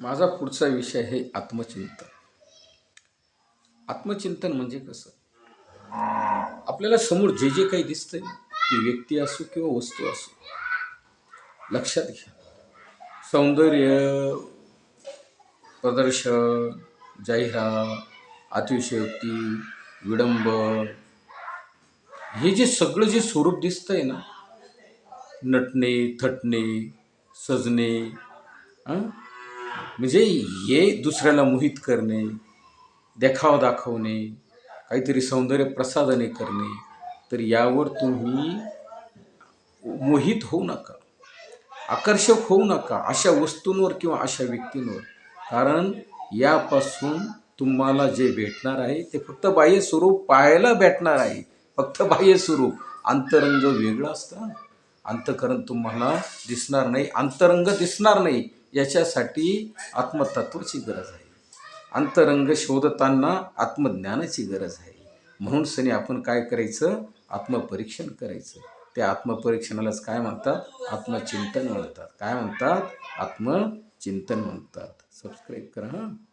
माझा पुढचा विषय आहे आत्मचिंतन. आत्मचिंतन म्हणजे कसं? आपल्याला समोर जे जे काही दिसतंय ती व्यक्ती असो किंवा वस्तू असो लक्षात घ्या. सौंदर्य प्रदर्शन जाहिरात अतिशयोक्ती विडंबन हे जे सगळं जे स्वरूप दिसतंय ना नटणे थटणे सजणे म्हणजे हे दुसऱ्याला मोहित करणे देखावा दाखवणे काहीतरी सौंदर्य प्रसाधने करणे तर यावर तुम्ही मोहित होऊ नका आकर्षक होऊ नका अशा वस्तूंवर किंवा अशा व्यक्तींवर. कारण यापासून तुम्हाला जे भेटणार आहे ते फक्त बाह्य स्वरूप पाहायला भेटणार आहे. फक्त बाह्य स्वरूप. अंतरंग वेगळं असतं. अंतकरण तुम्हाला दिसणार नाही. अंतरंग दिसणार नाही. याच्यासाठी आत्मतत्वाची गरज आहे. अंतरंग शोधताना आत्मज्ञानाची गरज आहे. म्हणून सनी आपण काय करायचं? आत्मपरीक्षण करायचं. त्या आत्मपरीक्षणालाच काय म्हणतात? आत्मचिंतन म्हणतात. काय म्हणतात? आत्मचिंतन म्हणतात. सबस्क्राईब करा हां.